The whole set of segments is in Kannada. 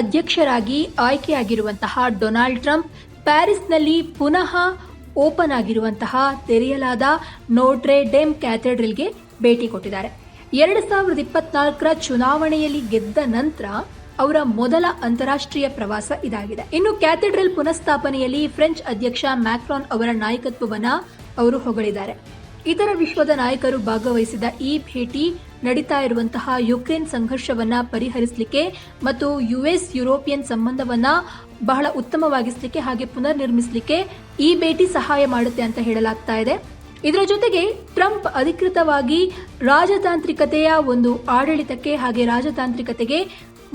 ಅಧ್ಯಕ್ಷರಾಗಿ ಆಯ್ಕೆಯಾಗಿರುವಂತಹ ಡೊನಾಲ್ಡ್ ಟ್ರಂಪ್ ಪ್ಯಾರಿಸ್ನಲ್ಲಿ ಪುನಃ ಓಪನ್ ಆಗಿರುವಂತಹ ತೆರೆಯಲಾದ ನೋಟ್ರೆ ಡೆಮ್ ಕ್ಯಾಥೆಡ್ರಲ್ಗೆ ಭೇಟಿ ಕೊಟ್ಟಿದ್ದಾರೆ. ಎರಡು ಸಾವಿರದ ಇಪ್ಪತ್ನಾಲ್ಕರ ಚುನಾವಣೆಯಲ್ಲಿ ಗೆದ್ದ ನಂತರ ಅವರ ಮೊದಲ ಅಂತಾರಾಷ್ಟ್ರೀಯ ಪ್ರವಾಸ ಇದಾಗಿದೆ. ಇನ್ನು ಕ್ಯಾಥೆಡ್ರಲ್ ಪುನಃಸ್ಥಾಪನೆಯಲ್ಲಿ ಫ್ರೆಂಚ್ ಅಧ್ಯಕ್ಷ ಮ್ಯಾಕ್ರಾನ್ ಅವರ ನಾಯಕತ್ವವನ್ನು ಅವರು ಹೊಗಳಿದ್ದಾರೆ. ಇತರ ವಿಶ್ವದ ನಾಯಕರು ಭಾಗವಹಿಸಿದ ಈ ಭೇಟಿ ನಡೀತಾ ಇರುವಂತಹ ಯುಕ್ರೇನ್ ಸಂಘರ್ಷವನ್ನ ಪರಿಹರಿಸಲಿಕ್ಕೆ ಮತ್ತು ಯುಎಸ್ ಯುರೋಪಿಯನ್ ಸಂಬಂಧವನ್ನ ಬಹಳ ಉತ್ತಮವಾಗಿಸಲಿಕ್ಕೆ ಹಾಗೆ ಪುನರ್ ನಿರ್ಮಿಸಲಿಕ್ಕೆ ಈ ಭೇಟಿ ಸಹಾಯ ಮಾಡುತ್ತೆ ಅಂತ ಹೇಳಲಾಗ್ತಾ ಇದೆ. ಇದರ ಜೊತೆಗೆ ಟ್ರಂಪ್ ಅಧಿಕೃತವಾಗಿ ರಾಜತಾಂತ್ರಿಕತೆಯ ಒಂದು ಆಡಳಿತಕ್ಕೆ ಹಾಗೆ ರಾಜತಾಂತ್ರಿಕತೆಗೆ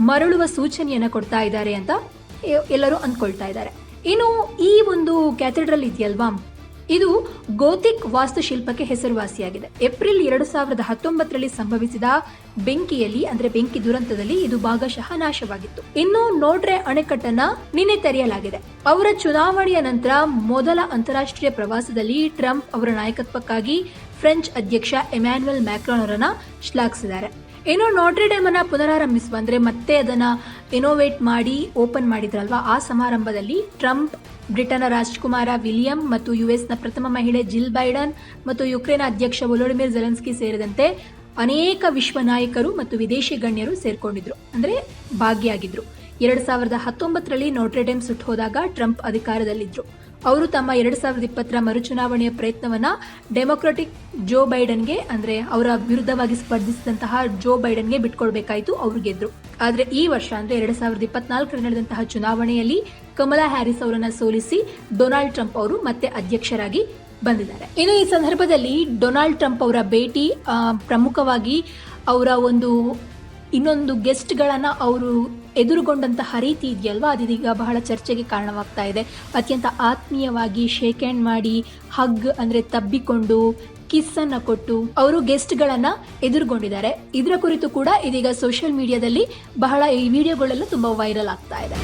ಮರಳುವ ಸೂಚನೆಯನ್ನ ಕೊಡ್ತಾ ಇದ್ದಾರೆ ಅಂತ ಎಲ್ಲರೂ ಅಂದ್ಕೊಳ್ತಾ ಇದ್ದಾರೆ. ಇನ್ನು ಈ ಒಂದು ಕ್ಯಾಥೆಡ್ರಲ್ ಇದೆಯಲ್ವಾ? ಇದು ಗೋತಿಕ್ ವಾಸ್ತುಶಿಲ್ಪಕ್ಕೆ ಹೆಸರುವಾಸಿಯಾಗಿದೆ. ಏಪ್ರಿಲ್ ಎರಡು ಸಾವಿರದ ಹತ್ತೊಂಬತ್ತರಲ್ಲಿ ಸಂಭವಿಸಿದ ಬೆಂಕಿಯಲ್ಲಿ, ಅಂದ್ರೆ ಬೆಂಕಿ ದುರಂತದಲ್ಲಿ ಇದು ಭಾಗಶಃ ನಾಶವಾಗಿತ್ತು. ಇನ್ನು ನೋಡ್ರೆ ಅಣೆಕಟ್ಟನ್ನ ನಿನ್ನೆ ತೆರೆಯಲಾಗಿದೆ. ಅವರ ಚುನಾವಣೆಯ ನಂತರ ಮೊದಲ ಅಂತಾರಾಷ್ಟ್ರೀಯ ಪ್ರವಾಸದಲ್ಲಿ ಟ್ರಂಪ್ ಅವರ ನಾಯಕತ್ವಕ್ಕಾಗಿ ಫ್ರೆಂಚ್ ಅಧ್ಯಕ್ಷ ಎಮ್ಯಾನ್ಯುಯಲ್ ಮ್ಯಾಕ್ರಾನ್ ಅವರನ್ನ ಶ್ಲಾಘಿಸಿದ್ದಾರೆ. ಏನೋ ನೋಟ್ರಿ ಡೇಮ್ ಅನ್ನ ಪುನರಾರಂಭಿಸುವ ಅಂದರೆ ಮತ್ತೆ ಅದನ್ನ ಇನೋವೇಟ್ ಮಾಡಿ ಓಪನ್ ಮಾಡಿದ್ರಲ್ವಾ? ಆ ಸಮಾರಂಭದಲ್ಲಿ ಟ್ರಂಪ್ ಬ್ರಿಟನ್ನ ರಾಜಕುಮಾರ ವಿಲಿಯಂ ಮತ್ತು ಯುಎಸ್ನ ಪ್ರಥಮ ಮಹಿಳೆ ಜಿಲ್ ಬೈಡನ್ ಮತ್ತು ಯುಕ್ರೇನ್ ಅಧ್ಯಕ್ಷ ವೊಲೋಡಿಮಿರ್ ಜೆಲೆನ್ಸ್ಕಿ ಸೇರಿದಂತೆ ಅನೇಕ ವಿಶ್ವ ನಾಯಕರು ಮತ್ತು ವಿದೇಶಿ ಗಣ್ಯರು ಸೇರ್ಕೊಂಡಿದ್ರು. ಅಂದ್ರೆ ಭಾಗಿಯಾಗಿದ್ರು. ಎರಡ್ ಸಾವಿರದ ಹತ್ತೊಂಬತ್ತರಲ್ಲಿ ನೋಟ್ರೆಡೇಮ್ ಸುಟ್ಟು ಹೋದಾಗ ಟ್ರಂಪ್ ಅಧಿಕಾರದಲ್ಲಿದ್ರು. ಅವರು ತಮ್ಮ ಎರಡ್ ಸಾವಿರದ ಇಪ್ಪತ್ತರ ಮರುಚುನಾವಣೆಯ ಪ್ರಯತ್ನವನ್ನ ಡೆಮೊಕ್ರಾಟಿಕ್ ಜೋ ಬೈಡನ್ಗೆ, ಅಂದ್ರೆ ಅವರ ವಿರುದ್ಧವಾಗಿ ಸ್ಪರ್ಧಿಸಿದಂತಹ ಜೋ ಬೈಡನ್ಗೆ ಬಿಟ್ಕೊಡ್ಬೇಕಾಯ್ತು ಅವರು ಗೆದ್ರು. ಆದ್ರೆ ಈ ವರ್ಷ ಅಂದ್ರೆ ಎರಡ್ ಸಾವಿರದ ಇಪ್ಪತ್ನಾಲ್ಕರಲ್ಲಿ ನಡೆದಂತಹ ಚುನಾವಣೆಯಲ್ಲಿ ಕಮಲಾ ಹ್ಯಾರಿಸ್ ಅವರನ್ನ ಸೋಲಿಸಿ ಡೊನಾಲ್ಡ್ ಟ್ರಂಪ್ ಅವರು ಮತ್ತೆ ಅಧ್ಯಕ್ಷರಾಗಿ ಬಂದಿದ್ದಾರೆ. ಇನ್ನು ಈ ಸಂದರ್ಭದಲ್ಲಿ ಡೊನಾಲ್ಡ್ ಟ್ರಂಪ್ ಅವರ ಭೇಟಿ ಪ್ರಮುಖವಾಗಿ ಅವರ ಒಂದು ಇನ್ನೊಂದು ಗೆಸ್ಟ್ಗಳನ್ನ ಅವರು ಎದುರುಗೊಂಡಂತಹ ರೀತಿ ಇದೆಯಲ್ವಾ? ಅದಿದೀಗ ಬಹಳ ಚರ್ಚೆಗೆ ಕಾರಣವಾಗ್ತಾ ಇದೆ. ಅತ್ಯಂತ ಆತ್ಮೀಯವಾಗಿ ಶೇಕ್ ಹ್ಯಾಂಡ್ ಮಾಡಿ ಹಗ್ ಅಂದ್ರೆ ತಬ್ಬಿಕೊಂಡು ಕಿಸ್ ಅನ್ನ ಕೊಟ್ಟು ಅವರು ಗೆಸ್ಟ್ಗಳನ್ನ ಎದುರುಗೊಂಡಿದ್ದಾರೆ. ಇದರ ಕುರಿತು ಕೂಡ ಇದೀಗ ಸೋಷಿಯಲ್ ಮೀಡಿಯಾದಲ್ಲಿ ಬಹಳ ಈ ವಿಡಿಯೋಗಳೆಲ್ಲ ತುಂಬಾ ವೈರಲ್ ಆಗ್ತಾ ಇದೆ.